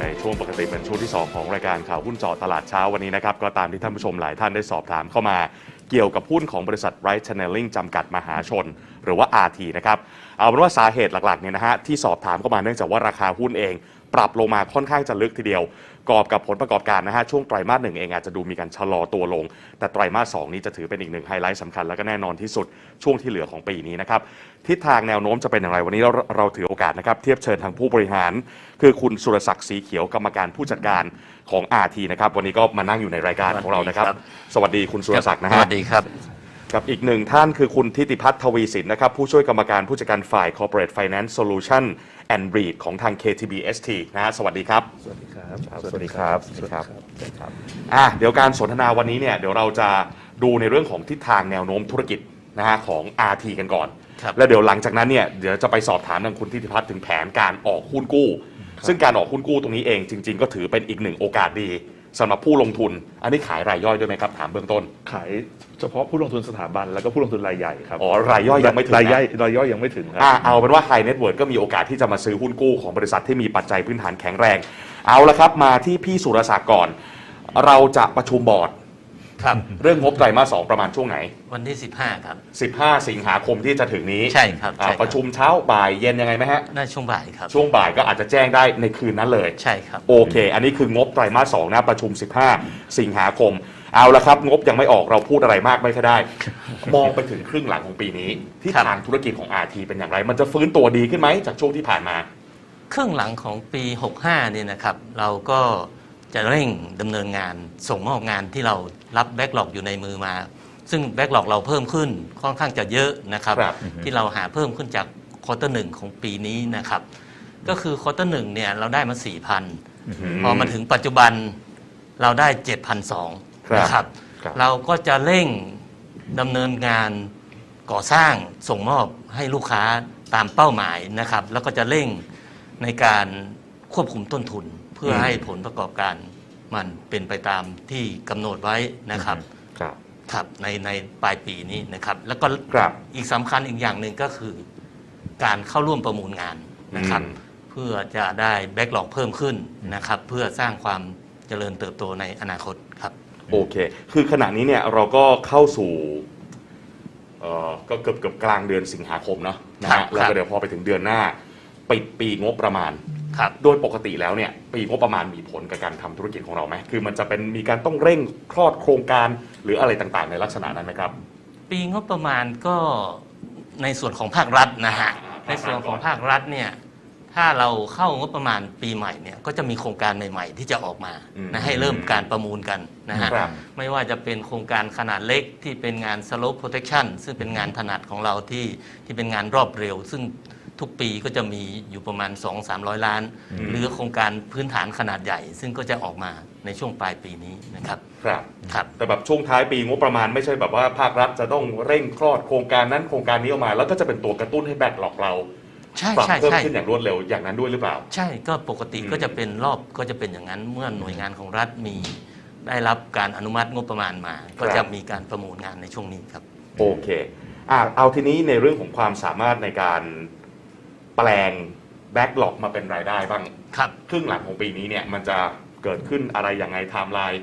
ในช่วงปกติเป็นช่วงที่ 2 ของรายการข่าวหุ้นเจาะตลาดเช้าวันนี้นะครับ ก็ตามที่ท่านผู้ชมหลายท่านได้สอบถามเข้ามา เกี่ยวกับหุ้นของบริษัท Right Channeling จำกัดมหาชน หรือว่า RT นะครับ เอาเป็นว่าสาเหตุหลักๆเนี่ยนะฮะที่สอบถามเข้ามาเนื่องจากว่าราคาหุ้นเอง ปรับลงมาค่อนข้างจะลึกทีเดียว กอบกับผลประกอบการนะฮะช่วงไตรมาสหนึ่งเองอาจจะดูมีการชะลอตัวลง แต่ไตรมาสสองนี้จะถือเป็นอีกหนึ่งไฮไลท์สำคัญและก็แน่นอนที่สุดช่วงที่เหลือของปีนี้นะครับทิศทางแนวโน้มจะเป็นอย่างไรวันนี้เราเราถือโอกาสนะครับเทียบเชิญทางผู้บริหาร คือคุณสุรศักดิ์สีเขียวกรรมการผู้จัดการของ RT นะครับวันนี้ก็มานั่งอยู่ในรายการของเรานะครับ สวัสดีคุณสุรศักดิ์นะสฮะวัสดีครับกับอีกหนึ่งท่านคือคุณทิติพัฒน์ทวีสินนะครับผู้ช่วยกรรมการผู้จัดการฝ่าย Corporate Finance Solution and Breed ของทาง KTBST นะฮะสวัสดีครับ สวัสดีครับ สวัสดีครับ สวัสดีครับอะเดี๋ยวการสนทนาวันนี้เนี่ยเดี๋ยวเราจะดูในเรื่องของทิศทางแนวโน้มธุรกิจนะฮะของ RT กันก่อน ครับแล้วเดี๋ยวหลังจากนั้นเนี่ยเดี๋ยวจะไปสอบถามทางคุณทิติพัฒน์ถึงแผนการออกหุ้นกู้ ซึ่งการออกหุ้นกู้ตรงนี้เองจริง ๆ ก็ถือเป็นอีกหนึ่งโอกาสดี สำหรับผู้ลงทุน อันนี้ขายรายย่อยด้วยไหมครับถามเบื้องต้น ขายเฉพาะผู้ลงทุนสถาบันแล้วก็ผู้ลงทุนรายใหญ่ครับอ๋อรายย่อยยังไม่ถึงนะ รายย่อยรายย่อยยังไม่ถึงครั อะเอาเป็นว่า High Net Worth ก็มีโอกาสที่จะมาซื้อหุ้นกู้ของบริษัทที่มีปัจจัยพื้นฐานแข็งแรง เอาละครับมาที่พี่สุรศักดิ์ก่อน เราจะประชุมบอร์ด ครับ เรื่องงบไตรมาสสองประมาณช่วงไหน วันที่ 15 ครับ 15 สิงหาคมที่จะถึงนี้ใช่ครับอะใช่ครับ ประชุมเช้าบ่ายเย็นยังไงไหมฮะได้ช่วงบ่ายครับ ช่วงบ่ายก็อาจจะแจ้งได้ในคืนนั้นเลย ใช่ครับ โอเค อันนี้คืองบไตรมาสสองนะประชุม 15 สิงหาคม เอาละครับ งบยังไม่ออกเราพูดอะไรมากไม่ค่อยได้ มองไปถึงครึ่งหลังของปีนี้ ที่ครับ ทางธุรกิจของ RT เป็นอย่างไร มันจะฟื้นตัวดีขึ้นไหมจากช่วงที่ผ่านมา ครึ่งหลังของปี 65 เนี่ยนะครับ เราก็จะเร่งดำเนินงานส่งมอบงานที่เรา รับแบ็กหลอกอยู่ในมือมา ซึ่งแบ็กหลอกเราเพิ่มขึ้นค่อนข้างจะเยอะนะครับ ครับ ที่เราหาเพิ่มขึ้นจากควอเตอร์หนึ่งของปีนี้นะครับ ก็คือควอเตอร์หนึ่งเนี่ยเราได้มา 4,000 พอมาถึงปัจจุบันเราได้ 7,200ครับนะครับ ครับ เราก็จะเร่งดำเนินงานก่อสร้างส่งมอบให้ลูกค้าตามเป้าหมายนะครับ แล้วก็จะเร่งในการควบคุมต้นทุน เพื่อให้ผลประกอบการ มันเป็นไปตามที่กำหนดไว้นะครับ ครับ ครับในในปลายปีนี้นะครับ แล้วก็ครับ อีกสำคัญอีกอย่างหนึ่งก็คือ การเข้าร่วมประมูลงานนะครับ อืม เพื่อจะได้แบ็กหลอกเพิ่มขึ้นนะครับ เพื่อสร้างความเจริญเติบโตในอนาคตครับ โอเค คือขณะนี้เนี่ยเราก็เข้าสู่เอ่อก็เกือบเกือบกลางเดือนสิงหาคมเนาะนะครัฮะบแล้วก็เดี๋ยวพอไปถึงเดือนหน้าปิดปีงบประมาณ ครับโดยปกติแล้วเนี่ยปีงบประมาณมีผลกับการทำธุรกิจของเราไหมคือมันจะเป็นมีการต้องเร่งคลอดโครงการหรืออะไรต่างๆ ในลักษณะนั้นไหมครับ ปีงบประมาณก็ในส่วนของภาครัฐนะฮะในส่วนของภาครัฐเนี่ย ถ้าเราเข้างบประมาณปีใหม่เนี่ยก็จะมีโครงการใหม่ ๆ ที่จะออกมาอืมนะให้เริ่มการประมูลกันนะฮะครับ ไม่ว่าจะเป็นโครงการขนาดเล็กที่เป็นงาน slope protection ซึ่งเป็นงานถนัดของเราที่ที่เป็นงานรอบเร็ว ซึ่งทุกปีก็จะมีอยู่ประมาณ 2-300 ล้าน หรือโครงการพื้นฐานขนาดใหญ่ ซึ่งก็จะออกมาในช่วงปลายปีนี้นะครับครับ ครับ แต่แบบช่วงท้ายปีงบประมาณไม่ใช่แบบว่าภาครัฐจะต้องเร่งคลอดโครงการนั้นโครงการนี้ออกมา แล้วก็จะเป็นตัวกระตุ้นให้แบกหลอกเรา ใช่ปรับใช่เพิ่มใช่ ขึ้นอย่างรวดเร็วอย่างนั้นด้วยหรือเปล่า ใช่ก็ปกติอืม ก็จะเป็นรอบก็จะเป็นอย่างนั้นเมื่อหน่วยงานของรัฐมี ได้รับการอนุมัติงบประมาณมา ก็จะมีการประมูลงานในช่วงนี้ครับ โอเคอะเอาทีนี้ในเรื่องของความสามารถในการแปลงแบ็กหลอกมาเป็นรายได้บ้าง ครับ ครึ่งหลังของปีนี้เนี่ยมันจะเกิดขึ้นอะไรยังไงไทม์ไลน์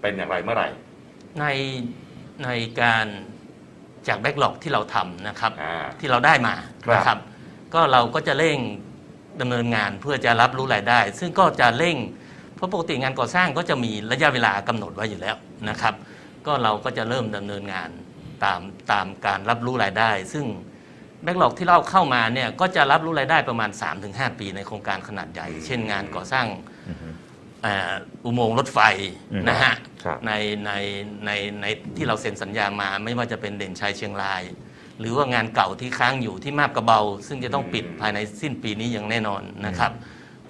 เป็นอย่างไรเมื่อไหร่ในในการจากแบ็กหลอกที่เราทำนะครับ อ่า ที่เราได้มาครับ นะครับ ก็เราก็จะเร่งดำเนินงานเพื่อจะรับรู้รายได้ ซึ่งก็จะเร่งเพราะปกติงานก่อสร้างก็จะมีระยะเวลากำหนดไว้อยู่แล้วนะครับ ก็เราก็จะเริ่มดำเนินงานตามตามการรับรู้รายได้ ซึ่งแบ็กหลอกที่เราเข้ามาเนี่ยก็จะรับรู้รายได้ประมาณ 3-5 ปีในโครงการขนาดใหญ่ เช่นงานก่อสร้างเอ่ออุโมงค์รถไฟอืมนะฮะครับในในในในที่เราเซ็นสัญญามาไม่ว่าจะเป็นเด่นชัยเชียงราย หรือว่างานเก่าที่ค้างอยู่ที่มาบกระเบา ซึ่งจะต้องปิดภายในสิ้นปีนี้อย่างแน่นอนนะครับ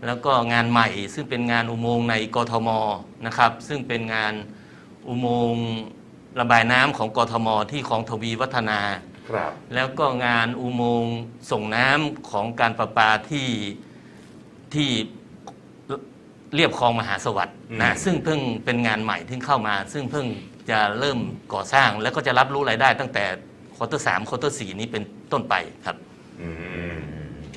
แล้วก็งานใหม่ซึ่งเป็นงานอุโมงค์ในกทมนะครับ ซึ่งเป็นงานอุโมงค์ระบายน้ำของกทมที่คลองทวีวัฒนาครับแล้วก็งานอุโมงค์ส่งน้ำของการประปาที่ที่เรียบคลองมหาสวัสดิ์อืนะมซึ่งเพิ่งเป็นงานใหม่ที่เข้ามา ซึ่งเพิ่งจะเริ่มก่อสร้างแล้วก็จะรับรู้รายได้ตั้งแต่ ควอเตอร์สามควอเตอร์สี่นี้เป็นต้นไปครับ อืม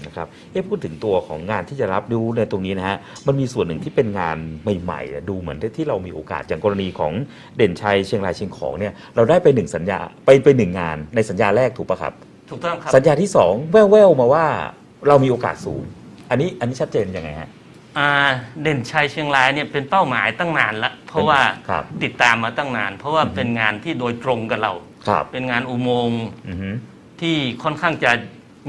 นะครับเอ๊ะพูดถึงตัวของงานที่จะรับรู้ในตรงนี้นะฮะ มันมีส่วนหนึ่งที่เป็นงานใหม่ๆอะดูเหมือนที่เรามีโอกาสอย่างกรณีของเด่นชัยเชียงรายเชียงของเนี่ยเราได้ไปหนึ่งสัญญาไปไปหนึ่งงานในสัญญาแรกถูกปะครับ ถูกต้องครับสัญญาที่สองแว่วๆมาว่าเรามีโอกาสสูง อันนี้อันนี้ชัดเจนยังไงฮะ อ่าเด่นชัยเชียงรายเนี่ยเป็นเป้าหมายตั้งนานละเพราะว่าครับติดตามมาตั้งนาน เพราะว่าอือฮึเป็นงานที่โดยตรงกับเรา ครับ เป็นงานอุโมงค์อือฮึ ที่ค่อนข้างจะ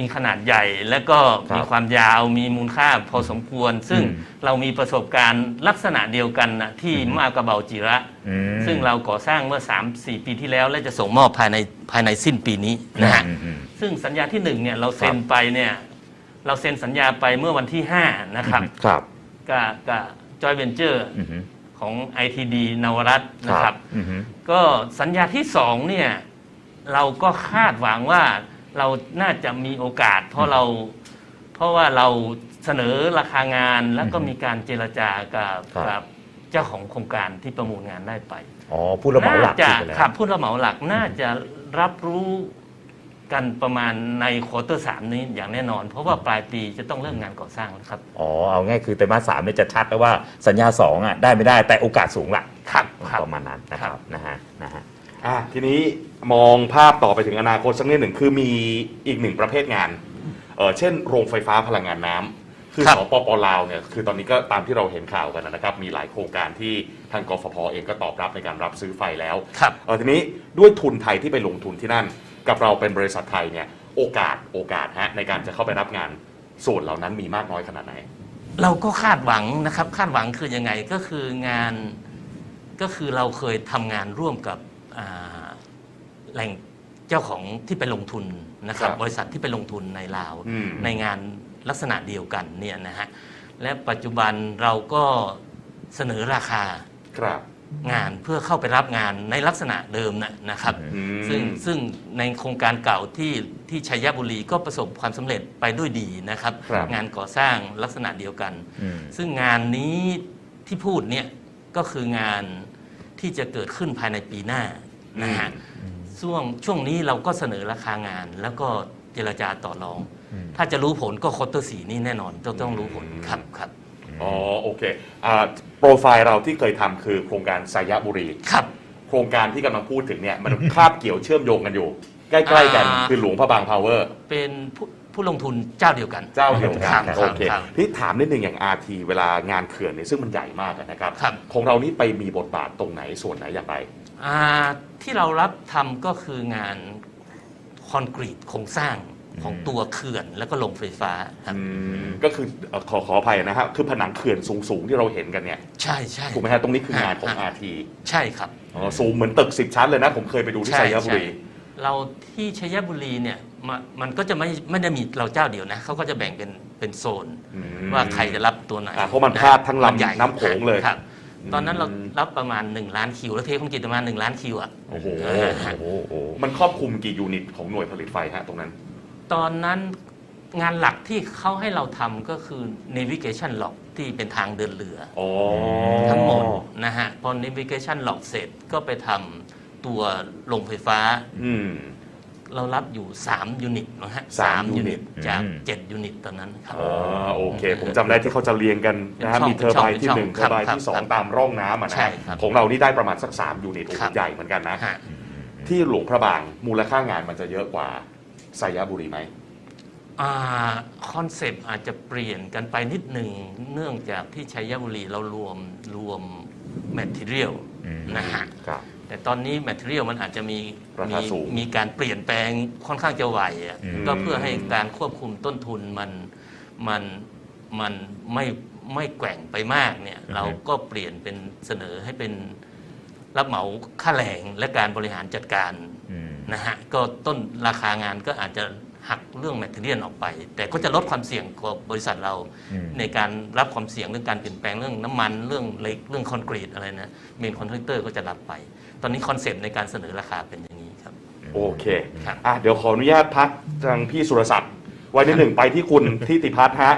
มีขนาดใหญ่ และก็ครับมีความยาวมีมูลค่าพอสมควร ซึ่งอืม เรามีประสบการณ์ลักษณะเดียวกันนะที่อือฮึมากระเบาจิระ อืมซึ่งเราก่อสร้างเมื่อ 3-4 ปีที่แล้ว และจะส่งมอบภายในภายในสิ้นปีนี้นะฮะ อืมอืม ซึ่งสัญญาที่หนึ่งเนี่ยเราเซ็นครับ ไปเนี่ยเราเซ็นสัญญาไปเมื่อวันที่ 5 นะครับครับ กับกับจอยเวนเจอร์ อือฮึ ของ ITD นวรัตน์นะครับ อือฮึก็สัญญาที่สองเนี่ยเราก็คาดหวังว่าเราน่าจะมีโอกาส เพราะเราเพราะว่าเราเสนอราคางานแล้วก็มีการเจรจากับครับ กับเจ้าของโครงการที่ประมูลงานได้ไปอ๋อผู้รับเหมาหลักน่าจะที่ไปแล้ว ครับผู้รับเหมาหลักน่าจะรับรู้ กันประมาณในควอเตอร์สามนี้อย่างแน่นอน เพราะว่าปลายปีจะต้องเริ่มงานก่อสร้างแล้วครับ อ๋อ เอาง่ายคือไตรมาสสามเนี่ยจะชัดแล้วว่าสัญญาสองอะได้ไม่ได้แต่โอกาสสูงละครับครับประมาณนั้นนะคครัรับบนะฮะนะฮะอะทีนี้มองภาพต่อไปถึงอนาคตสักนิดหนึ่งคือมีอีกหนึ่งประเภทงานเออเช่น โรงไฟฟ้าพลังงานน้ำคือครับสปปลาวเนี่ยคือตอนนี้ก็ตามที่เราเห็นข่าวกันนะครับ มีหลายโครงการที่ทางกฟผเองก็ตอบรับในการรับซื้อไฟแล้วครับเออทีนี้ด้วยทุนไทยที่ไปลงทุนที่นั่น กับเราเป็นบริษัทไทยเนี่ยโอกาสโอกาสฮะในการจะเข้าไปรับงานส่วนเหล่านั้นมีมากน้อยขนาดไหน เราก็คาดหวังนะครับคาดหวังคือยังไงก็คืองานก็คือเราเคยทำงานร่วมกับอ่าแหล่งเจ้าของที่ไปลงทุนนะครับครับบริษัทที่ไปลงทุนในลาวอืมในงานลักษณะเดียวกันเนี่ยนะฮะและปัจจุบันเราก็เสนอราคาครับ งานเพื่อเข้าไปรับงานในลักษณะเดิมนะนะครับ อืม ซึ่งซึ่งในโครงการเก่าที่ที่ชัยบุรีก็ประสบความสำเร็จไปด้วยดีนะครับ ครับ งานก่อสร้างลักษณะเดียวกัน อืม ซึ่งงานนี้ที่พูดเนี่ยก็คืองานที่จะเกิดขึ้นภายในปีหน้านะฮะช่วงช่วงนี้เราก็เสนอราคางาน แล้วก็เจรจาต่อรอง อืม ถ้าจะรู้ผลก็คอร์เตอร์สีนี่แน่นอนต้องต้องรู้ผลครับครับ อ๋อโอเคอ่าโป รไฟล์เราที่เคยทำคือโครงการไซยบุรี ครับ โครงการที่กำลังพูดถึงเนี่ยมันคาบเกี่ยวเชื่อมโยงกันอยู่ ใกล้ๆกันอ่า คือหลวงพระบางพาวเวอร์ เป็นผู้ผู้ลงทุนเจ้าเดียวกันเจ้าเดียวกัครันบโอเคครับที่ถามนิดนึงอย่าง RT เวลางานเขื่อนเนี่ยซึ่งมันใหญ่มากอะนะครับ ครับ ของเรานี่ไปมีบทบาทตรงไหนส่วนไหนอย่างไร อ่าที่เรารับทำก็คืองานคอนกรีตโครงสร้าง ของตัวเขื่อนแล้วก็โรงไฟฟ้าครับอืมก็คือเอ่อขอขออภัยนะครับคือผนังเขื่อนสูงๆที่เราเห็นกันเนี่ยใช่ใช่ถูกไหมฮะตรงนี้คืองานของฮะ RT ใช่ครับอ๋อสูงเหมือนตึก10ชั้นเลยนะ ผมเคยไปดูที่ไซยบุรี เราที่ชัยบุรีเนี่ยมามันก็จะไม่ไม่ได้มีเราเจ้าเดียวนะเขาก็จะแบ่งเป็นเป็นโซนอืมว่าใครจะรับตัวไหนอ่าเพราะมันพาดทั้งลำมัใหญ่น้ำโขงเลยครับตอนนั้นเราอืมรับประมาณ 1 ล้านคิว แล้วเทคอนกรีตประมาณ 1 ล้านคิวอะโอ้โหอ่าฮะโอ้โหโอ้โหมันครอบคลุมกี่ยูนิตของหน่วยผลิตไฟฮะตรงนั้น ตอนนั้นงานหลักที่เขาให้เราทำก็คือ navigation lock ที่เป็นทางเดินเรืออ๋อทั้งหมดนะฮะ พอ navigation lock เสร็จก็ไปทำตัวโรงไฟฟ้าอืมเรารับอยู่ 3 ยูนิตนะฮะสามยูนิต unit จากอืม7ยูนิตตอนนั้นครับอ่าโอเค ผมจำได้ที่เขาจะเรียงกันนะฮะเป็นช่องมีเทอร์ไบน์เป็นที่ช่องหนึ่งคเทรัอบร์ไบน์ที่ครับสองครับตามร่องน้ำอะนะใช่ฮะครับของเรานี่ได้ประมาณสัก 3 ยูนิตโอ้โหครับใหญ่เหมือนกันนะฮะที่หลวงพระบางมูลค่างานมันจะเยอะกว่า ไซยบุรีไหม คอนเซปต์อาจจะเปลี่ยนกันไปนิดหนึ่งเนื่องจากที่ชัยบุรีเรารวมรวมแมทเทียลอืมนะฮะครับ แต่ตอนนี้แมทเทียลมันอาจจะมีราคามีสูง มีการเปลี่ยนแปลงค่อนข้างจะไวอะอืม ก็เพื่อให้การควบคุมต้นทุนมันมันมันไม่ไม่แกว่งไปมากเนี่ย เราก็เปลี่ยนเป็นเสนอให้เป็น รับเหมาค่าแรงและการบริหารจัดการอืมนะฮะก็ต้นราคางานก็อาจจะหักเรื่องแมทเทียลออกไป แต่ก็จะลดความเสี่ยงของบริษัทเราอืมในการรับความเสี่ยงเรื่องการเปลี่ยนแปลงเรื่องน้ำมันเรื่องเหล็กเรื่องคอนกรีตอะไรนะเมนคอนแทคเตอร์ก็จะรับไป ตอนนี้คอนเซปต์ในการเสนอราคาเป็นอย่างนี้ครับ โอเคครับอะเดี๋ยวขออนุญาตพักทางพี่สุรศักดิ์ไว้นิดหนึ่งไปที่คุณทิติพัฒน์ฮะ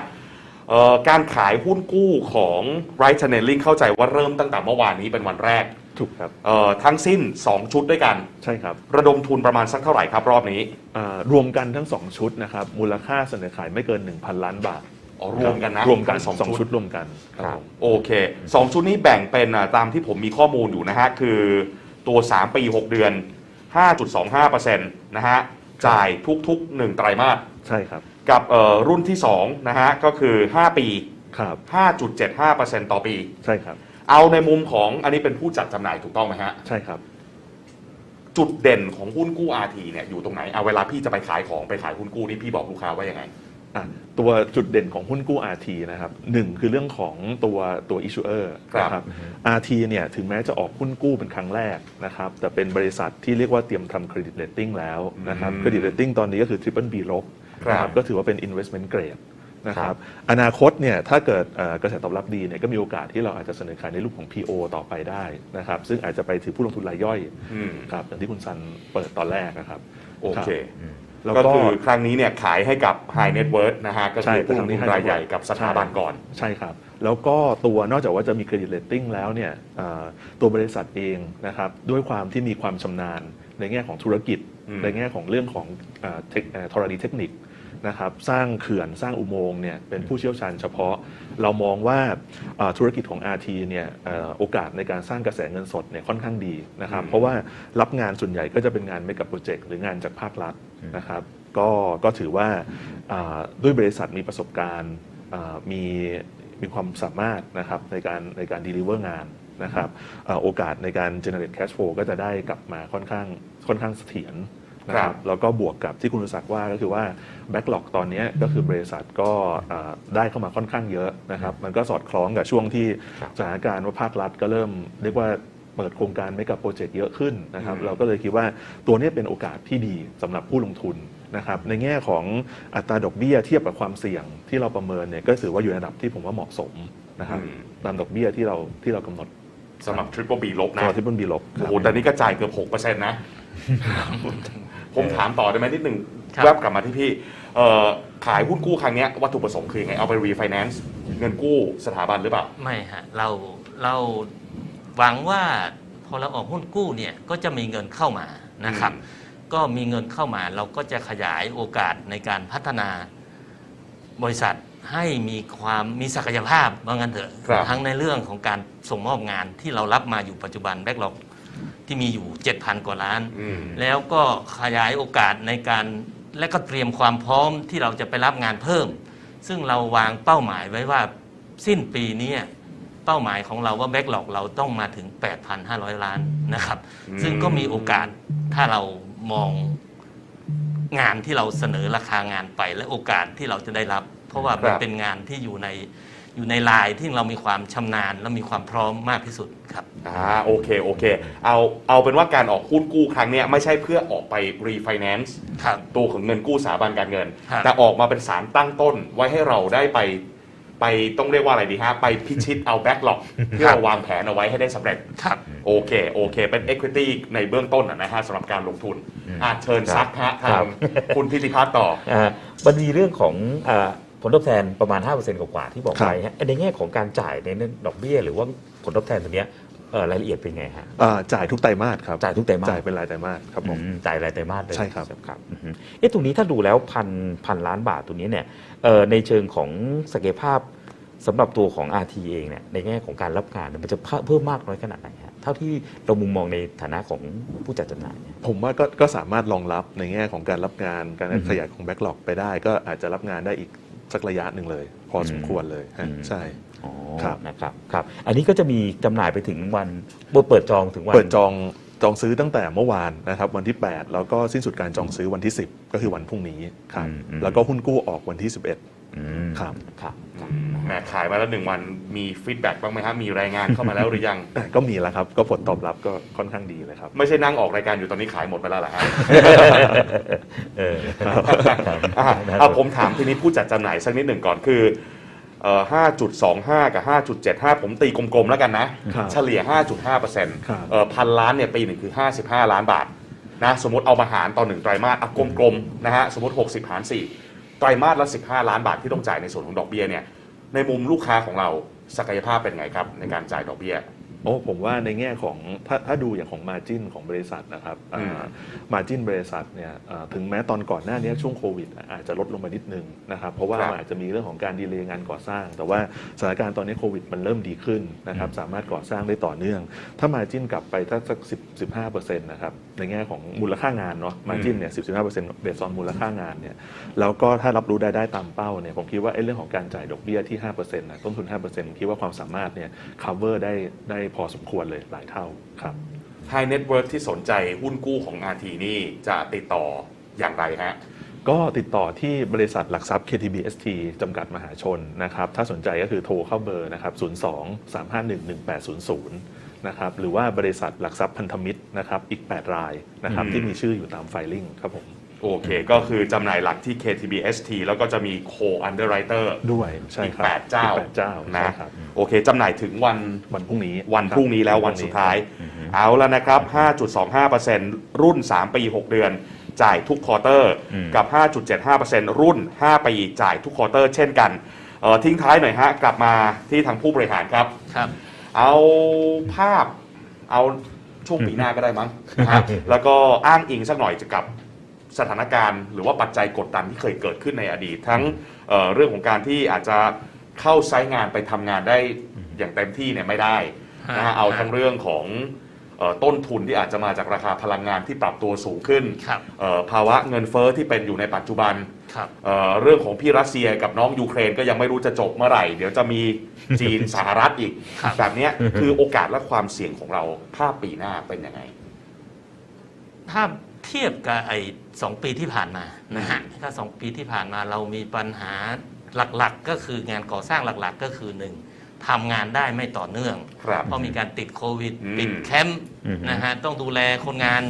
เอ่อการขายหุ้นกู้ของ Right Channeling เข้าใจว่าเริ่มตั้งแต่เมื่อวานนี้เป็นวันแรก ถูกครับเอ่อทั้งสิ้น 2 ชุดด้วยกัน ใช่ครับระดมทุนประมาณสักเท่าไหร่ครับรอบนี้อ่ารวมกันทั้ง 2 ชุดนะครับมูลค่าเสนอขายไม่เกิน 1,000 ล้านบาทอ๋อรวมกันนะรวมกันทั้งสองสองชุชุดดรวมกันครับครับผมโอเคสองชุดนี้แบ่งเป็นอะตามที่ผมมีข้อมูลอยู่นะฮะ คือตัว 3 ปี 6 เดือน 5.25%นะฮะ จ่ายทุกๆ 1 ไตรมาสใช่ครับกับเอ่อรุ่นที่ 2 นะฮะ ก็คือ 5 ปี ครับ5.75%ต่อปี ใช่ครับ เอาในมุมของอันนี้เป็นผู้จัดจำหน่ายถูกต้องไหมฮะ ใช่ครับ จุดเด่นของหุ้นกู้ RT เนี่ยอยู่ตรงไหนเอาเวลาพี่จะไปขายของไปขายหุ้นกู้นี่พี่บอกลูกค้าว่ายังไง อะตัวจุดเด่นของหุ้นกู้ RT นะครับหนึ่งคือเรื่องของตัวตัว issuer ครับ นะครับ RT เนี่ยถึงแม้จะออกหุ้นกู้เป็นครั้งแรกนะครับแต่เป็นบริษัทที่เรียกว่าเตรียมทำเครดิตเ a ตติ้งแล้วนะครับ อืมเครดิตเ a ตติ้งตอนนี้ก็คือ Triple B ลบครับนะครับก็ถือว่าเป็น investment grade นะคครัรับบอนาคตเนี่ยถ้าเกิดเอ่อกระแสตอบรับดีเนี่ยก็มีโอกาสที่เราอาจจะเสนอขายในรูปของ PO ต่อไปได้นะครับซึ่งอาจจะไปถึงผู้ลงทุนรายย่อยอืมครับอย่างที่คุณซันเปิดตอนแรกนะครับโอเคแล้วก็ก็คือครั้งนี้เนี่ยขายให้กับ High Net Worth นะฮะก็ใช่คือผู้ลงทุนครั้งนี้รายใหญ่ High Net Worth กับสถาบันก่อนใช่ครับ แล้วก็ตัวนอกจากว่าจะมีเครดิตเ a ตติ้งแล้วเนี่ยเอ่อตัวบริษัทเองนะครับด้วยความที่มีความชำนาญในแง่ของธุรกิจอืมในแง่ของเรื่องของเอ่อเทคเอ่อธรณีเทคนิค นะครับสร้างเขื่อนสร้างอุโมงค์เนี่ยเป็นผู้เชี่ยวชาญเฉพาะ เรามองว่าเอ่อธุรกิจของ RT เนี่ยเอ่อโอกาสในการสร้างกระแสเงินสดเนี่ยค่อนข้างดีนะครับอืมเพราะว่ารับงานส่วนใหญ่ก็จะเป็นงานไม่กับโปรเจกต์หรืองานจากภาครัฐนะครับก็ก็ถือว่าอ่าด้วยบริษัทมีประสบการณ์อ่ามีมีความสามารถนะครับในการในการ deliver งานนะครับอ่าโอกาสในการ generate cash flow ก็จะได้กลับมาค่อนข้างค่อนข้างเสถียร นะคครัรับบแล้วก็บวกกับที่คุณศักดิ์ว่าก็คือว่า backlog ตอนนี้ก็คือบริษัทก็อ่าได้เข้ามาค่อนข้างเยอะนะครับ มันก็สอดคล้องกับช่วงที่ครับสถานการณ์ว่าภาครัฐก็เริ่มเรียกว่าเปิดโครงการไม่กับโปรเจกต์เยอะขึ้นนะครับอืมเราก็เลยคิดว่าตัวนี้เป็นโอกาสที่ดีสำหรับผู้ลงทุนนะครับในแง่ของอัตราดอกเบี้ยเทียบกับความเสี่ยงที่เราประเมินเนี่ยก็ถือว่าอยู่ในระดับที่ผมว่าเหมาะสมนะครับอืมตามดอกเบี้ยที่เราที่เรากำหนดสำหรับ Triple B ลบตันะวที่เป็นบีลบคโอ้รับโหแต่นี่ก็จ่ายเกือบ6%นะ ผมถามต่อได้ไหมนิดหนึ่งครับ แวบกลับมาที่พี่เอ่อขายหุ้นกู้ครั้งเนี้ยวัตถุประสงค์คือยังไงเอาไป refinance เงินกู้สถาบันหรือเปล่า ไม่ฮะเราเราหวังว่าพอเราออกหุ้นกู้เนี่ยก็จะมีเงินเข้ามานะครับ อืม ก็มีเงินเข้ามาเราก็จะขยายโอกาสในการพัฒนาบริษัทให้มีความมีศักยภาพว่างั้นเถอะครับ ทั้งในเรื่องของการส่งมอบงานที่เรารับมาอยู่ปัจจุบันแบ็กหลอก ที่มีอยู่ 7,000 กว่าล้าน อืม แล้วก็ขยายโอกาสในการและก็เตรียมความพร้อมที่เราจะไปรับงานเพิ่ม ซึ่งเราวางเป้าหมายไว้ว่าสิ้นปีนี้เป้าหมายของเราว่าแบ็กหลอกเราต้องมาถึง 8,500 ล้านนะครับ อืม ซึ่งก็มีโอกาสถ้าเรามองงานที่เราเสนอราคางานไปและโอกาสที่เราจะได้รับ เพราะว่ามันเป็นงานที่อยู่ใน อยู่ในลายที่เรามีความชำนาญ และมีความพร้อมมากที่สุดครับ อ่าโอเคโอเค เอาเอาเป็นว่าการออกหุ้นกู้ครั้งเนี้ยไม่ใช่เพื่อออกไป refinance ครับ ตัวของเงินกู้สถาบันการเงิน ครับ แต่ออกมาเป็นสารตั้งต้นไว้ให้เราได้ไป ไปต้องเรียกว่าอะไรดีฮะ ไปพิชิตเอาแบ็กหลอกเพื่อวางแผนเอาไว้ให้ได้สำเร็จ ครับ โอเค โอเค เป็น Equity ในเบื้องต้นอะนะฮะสำหรับการลงทุนอืมอาเชิญครับซักฮะครัทางบ คุณพิธิพัฒน์ต่อ อ่ามันมีเรื่องของอา ผลตอบแทนประมาณ 5%กว่าๆที่บอกครับไปฮะในแง่ของการจ่ายในเรื่องดอกเบี้ย หรือว่าผลตอบแทนตัวเนี้ยเอ่อรายละเอียดเป็นไงฮะอ่าจ่ายทุกไตรมาสครับจ่ายทุกไตรมาสจ่ายเป็นรายไตรมาสครับผมอืมจ่ายรายไตรมาสเลยใช่ครับครับอือฮึเอ๊ะตรงนี้ถ้าดูแล้วพันพันล้านบาทตัวนี้เนี่ยเอ่อในเชิงของศักยภาพสำหรับตัวของ RT เองเนี่ยในแง่ของการรับงานเนี่ยมันจะเพิ่มมากน้อยขนาดไหนฮะเท่าที่เรามุมมองในฐานะของผู้จัดจำหน่ายเนี่ยผมว่าก็ก็สามารถรองรับในแง่ของการรับงานการอือฮึขยายของแบ็กหลอกไปได้ ก็อาจจะรับงานได้อีก สักระยะหนึ่งเลย พอสมควรเลยฮะอืมใช่อ๋อครับ นะครับครับ อันนี้ก็จะมีจำหน่ายไปถึงวันเปิดจองถึงวัน เปิดจองจองซื้อตั้งแต่เมื่อวานนะครับวันที่ 8 แล้วก็สิ้นสุดการจองซื้อวันที่ 10 ก็คือวันพรุ่งนี้ครับอืมอืม แล้วก็หุ้นกู้ออกวันที่อืมครับ ครับครับ แหมขายมาแล้วหนึ่งวันมีฟีดแบ็กบ้างไหมฮะมีรายงานเข้ามาแล้วหรือยัง11ก็มีแล้วครับ ก็ผลตอบรับก็ค่อนข้างดีเลยครับ ไม่ใช่นั่งออกรายการอยู่ตอนนี้ขายหมดไปแล้วเหรอฮะเอออะเอาผมถามทีนี้ผู้จัดจำหน่ายสักนิดหนึ่งก่อนคือเอ่อ5.25 กับ 5.75 ผมตีกลมๆแล้วกันนะ ครับเฉลี่ย 5.5เปอร์เซ็นต์ครับ พันล้านเนี่ยปีหนึ่งคือ 55 ล้านบาทนะสมมติเอามาหารต่อหนึ่งไตรมาสอะกลมๆนะฮะสมมติ 60 หาร 4 ไตรมาสละ 15 ล้านบาทที่ต้องจ่ายในส่วนของดอกเบี้ยเนี่ย ในมุมลูกค้าของเราศักยภาพเป็นไงครับ ในการจ่ายดอกเบี้ย โอ้ผมว่าในแง่ของถ้าถ้าดูอย่างของ Margin ของบริษัทนะครับอืมมาจินบริษัทเนี่ยเอ่อถึงแม้ตอนก่อนหน้านี้ช่วงโควิดอะอาจจะลดลงมานิดนึงนะครับ เพราะว่าครับมันอาจจะมีเรื่องของการดีเลย์งานก่อสร้าง แต่ว่าสถานการณ์ตอนนี้โควิดมันเริ่มดีขึ้นนะครับสามารถก่อสร้างได้ต่อเนื่อง ถ้ามาจินกลับไปถ้าสัก10 15เปอร์เซ็นต์นะครับในแง่ของมูลค่างานเนาะมาจินเนี่ย10 15เปอร์เซ็นต์เบสออนมูลค่างานเนี่ยแล้วก็ถ้ารับรู้ได้ได้ตามเป้าเนี่ยผมคิดว่าไอ้เรื่องของการจ่ายดอกเบี้ยที่5%นะต้นทุน5%คิดว่าความสามารถเนี่ย cover ได้ได้พอสมควรเลยหลายเท่าครับ High Net Worth ที่สนใจหุ้นกู้ของ RT นี่จะติดต่ออย่างไรฮะก็ติดต่อที่บริษัทหลักทรัพย์ KTBST จำกัดมหาชนนะครับ ถ้าสนใจก็คือโทรเข้าเบอร์นะครับ 02 351 1800 นะครับ หรือว่าบริษัทหลักทรัพย์พันธมิตรนะครับ อีก 8 รายนะครับอืมที่มีชื่ออยู่ตามไฟลิ่งครับผม โอเค ก็คือจำหน่ายหลักที่ KTBST แล้วก็จะมี Co-Underwriter ด้วยใช่อีกครับแปดเจ้าอีกแปดเจ้านะ ใช่ครับโอเคจำหน่ายถึงวัน วันพรุ่งนี้วันพรุ่งนี้แล้วคบวันสุดท้ายอือฮึเอาแล้วนะครับ 5.25%รุ่น 3 ปี 6 เดือน จ่ายทุกควอเตอร์ อืม กับ 5.75%รุ่น 5 ปี จ่ายทุกควอเตอร์ เช่นกันเอ่อทิ้งท้ายหน่อยฮะ กลับมาที่ทางผู้บริหารครับ ครับ เอาภาพเอาช่วงปีหน้าก็ได้มั้งนะฮะ แล้วก็อ้างอิงสักหน่อยจะกับ สถานการณ์หรือว่าปัจจัยกดดันที่เคยเกิดขึ้นในอดีต ทั้งเอ่อเรื่องของการที่อาจจะเข้าไซต์งานไปทำงานได้อย่างเต็มที่เนี่ยไม่ได้นะฮะฮะเอาทั้งเรื่องของเอ่อต้นทุนที่อาจจะมาจากราคาพลังงานที่ปรับตัวสูงขึ้นครับ เอ่อภาวะเงินเฟ้อที่เป็นอยู่ในปัจจุบัน ครับ เอ่อเรื่องของพี่รัสเซียกับน้องยูเครนก็ยังไม่รู้จะจบเมื่อไหร่ เดี๋ยวจะมีจีน สหรัฐอีก ครับ แบบเนี้ยคือโอกาสและความเสี่ยงของเราภาพปีหน้าเป็นยังไง ถ้าเทียบกับไอ้ สองปีที่ผ่านมานะฮะถ้าสองปีที่ผ่านมาเรามีปัญหาหลักๆ ก็คืองานก่อสร้างหลักๆ ก็คือหนึ่งทำงานได้ไม่ต่อเนื่อง ครับ เพราะมีการติดโควิดอืม ปิดแคมป์อืม นะฮะต้องดูแลคนงาน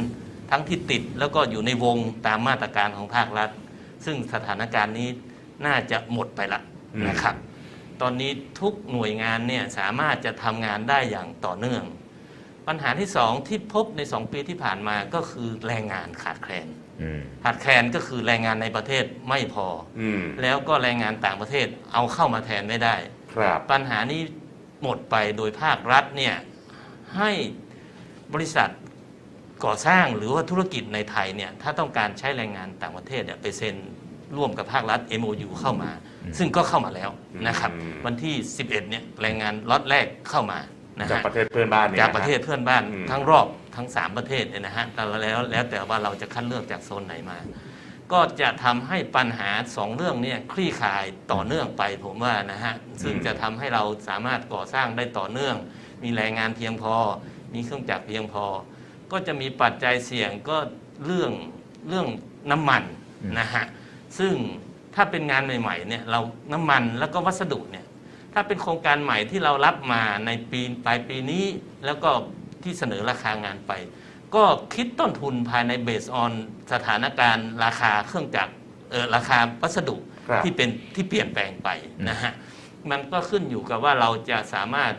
ทั้งที่ติดแล้วก็อยู่ในวงตามมาตรการของภาครัฐ ซึ่งสถานการณ์นี้น่าจะหมดไปละนะครับ ตอนนี้ทุกหน่วยงานเนี่ยสามารถจะทำงานได้อย่างต่อเนื่อง ปัญหาที่สองที่พบในสองปีที่ผ่านมาก็คือแรงงานขาดแคลนอืม ขาดแคลนก็คือแรงงานในประเทศไม่พออืมแล้วก็แรงงานต่างประเทศเอาเข้ามาแทนไม่ได้ ครับปัญหานี้หมดไปโดยภาครัฐเนี่ยให้บริษัทก่อสร้างหรือว่าธุรกิจในไทยเนี่ยถ้าต้องการใช้แรงงานต่างประเทศเนี่ยไปเซ็นร่วมกับภาครัฐ MOU เข้ามา ซึ่งก็เข้ามาแล้วนะครับอืมวันที่ 11เนี่ยแรงงานล็อตแรกเข้ามานะจากฮะประเทศเพื่อนบ้านเนี่ยจากนฮประเทศเพื่อนบ้านอืมทั้งรอบ ทั้ง 3 ประเทศเนี่ยนะฮะแต่แล้วแล้วแต่ว่าเราจะคัดเลือกจากโซนไหนมา ก็จะทำให้ปัญหาสองเรื่องเนี้คลี่คลายต่อเนื่องไปผมว่านะฮะซึ่งจะทำให้เราสามารถก่อสร้างได้ต่อเนื่อง มีแรงงานเพียงพอ มีเครื่องจักรเพียงพอ ก็จะมีปัจจัยเสี่ยงก็เรื่องเรื่องน้ำมันนะฮะซึ่งถ้าเป็นงานใหม่ๆเนี่ยเราน้ำมันแล้วก็วัสดุเนี่ยถ้าเป็นโครงการใหม่ที่เรารับมาในปีปลายปีนี้แล้วก็ ที่เสนอราคางานไป ก็คิดต้นทุนภายในเบสออนสถานการณ์ราคาเครื่องจักรเออราคาวัสดุครับที่เป็นที่เปลี่ยนแปลงไปนะฮะมันก็ขึ้นอยู่กับว่าเราจะสามารถ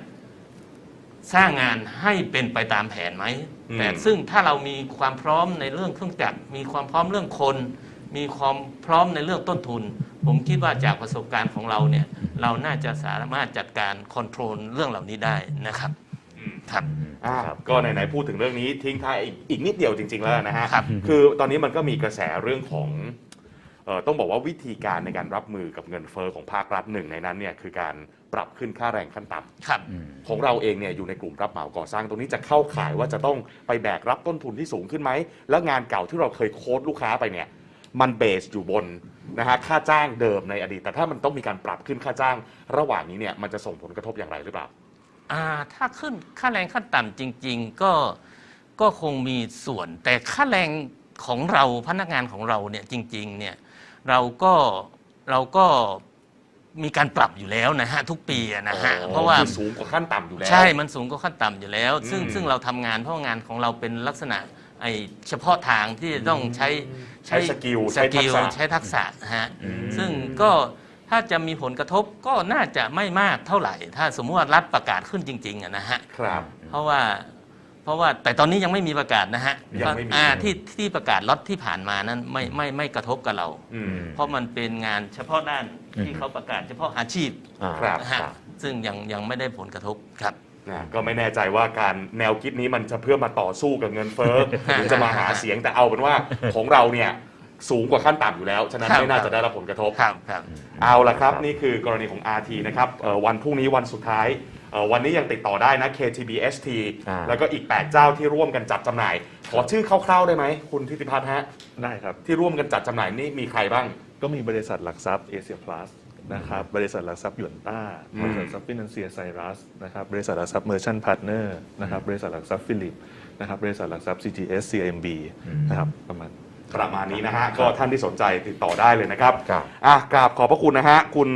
สร้างงานให้เป็นไปตามแผนไหมอืม แต่ซึ่งถ้าเรามีความพร้อมในเรื่องเครื่องจักรมีความพร้อมเรื่องคน มีความพร้อมในเรื่องต้นทุน ผมคิดว่าจากประสบการณ์ของเราเนี่ย เราน่าจะสามารถจัดการคอนโทรลเรื่องเหล่านี้ได้นะครับ ครับอ่าก็ไหนๆพูดถึงเรื่องนี้ทิ้งท้ายอีกอีกนิดเดียวจริง ๆ แล้วนะฮะครับ คือตอนนี้มันก็มีกระแสเรื่องของเอ่อต้องบอกว่าวิธีการในการรับมือกับเงินเฟอ้อของภาครัฐหนึ่งในนั้นเนี่ยคือการปรับขึ้นค่าแรงขั้นต่ำ ครับ ของเราเองเนี่ยอยู่ในกลุ่มรับเหมาก่อสร้างตรงนี้จะเข้าข่ายว่าจะต้องไปแบกรับต้นทุนที่สูงขึ้นไหม แล้วงานเก่าที่เราเคยโค้ดลูกค้าไปเนี่ย มันเบสอยู่บนนะฮะค่าจ้างเดิมในอดีต แต่ถ้ามันต้องมีการปรับขึ้นค่าจ้างระหว่างนี้เนี่ยมันจะส่งผลกระทบอย่างไรหรือเปล่าอ่า ถ้าขึ้นค่าแรงขั้นต่ำจริง ๆ ก็ก็คงมีส่วน แต่ค่าแรงของเราพนักงานของเราเนี่ยจริงๆเนี่ยเราก็เราก็มีการปรับอยู่แล้วนะฮะทุกปีอะนะฮะอ๋อเพราะว่าคือสูงกว่าขั้นต่ำอยู่แล้ว ใช่มันสูงกว่าขั้นต่ำอยู่แล้ว ซึ่งอืม ซึ่งเราทำงานเพราะงานของเราเป็นลักษณะไอเฉพาะทางที่จะต้องใช้ใช้สกิลสใช้ทักิกลษะ ใช้ทักษะฮะ อืม ซึ่งก็ ถ้าจะมีผลกระทบก็น่าจะไม่มากเท่าไหร่ ถ้าสมมติว่ารัฐประกาศขึ้นจริงๆอะนะฮะครับเพราะว่าเพราะว่าแต่ตอนนี้ยังไม่มีประกาศนะฮะยังไม่มี อ่าที่ที่ประกาศล็อตที่ผ่านมานั้นไม่ไม่ไม่กระทบกับเรา อืม เพราะมันเป็นงานเฉพาะด้านที่เขาประกาศเฉพาะอาชีพอ่า ครับนะฮะซึ่งยังยังไม่ได้ผลกระทบครับ นะก็ไม่แน่ใจว่าการแนวคิดนี้มันจะเพื่อมาต่อสู้กับเงินเฟ้อ หรือจะมาหาเสียงแต่เอาเป็นว่าของเราเนี่ย สูงกว่าขั้นต่ำอยู่แล้ว ฉะนั้นครับไม่น่าจะได้รับผลกระทบ ครับครับเอาละครับ นี่คือกรณีของ RT นะครับเอ่อวันพรุ่งนี้วันสุดท้ายเอ่อวันนี้ยังติดต่อได้นะ KTBST อ่า แล้วก็อีก 8 เจ้าที่ร่วมกันจัดจำหน่าย ขอชื่อคร่าวๆได้ไหม คุณทิติพัฒน์ฮะ ได้ครับ ที่ร่วมกันจัดจำหน่ายนี่มีใครบ้าง ก็มีบริษัทหลักทรัพย์เอเชียพลัสนะครับบริษัทหลักทรัพย์หยวนต้า อืมบริษัททรัพย์ฟินแลนเซียไซรัสนะครับบริษัทหลักทรัพย์เมอร์ชันพาร์ทเนอร์นะครับบริษัทหลักทรัพย์ฟิลิปนะครับบริษัทหลักทรัพย์ CGS CIMB นะครับประมาณ ประมาณนี้นะฮะก็ท่านที่สนใจติดต่อได้เลยนะครับครับอะกราบขอบพระคุณนะฮะคุณ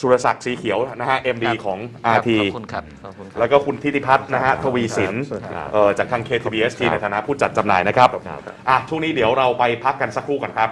สุรศักดิ์สีเขียวนะฮะ MD ครับของครับ RT ขอบคุณครับขอบคุณครับ แล้วก็คุณทิติพัฒน์นะฮะทวีสินสวัสดีครับเอ่อจากทาง KTBST ในฐานะผู้จัดจำหน่ายนะครับครับอะช่วงนี้เดี๋ยวเราไปพักกันสักครู่ก่อนครับ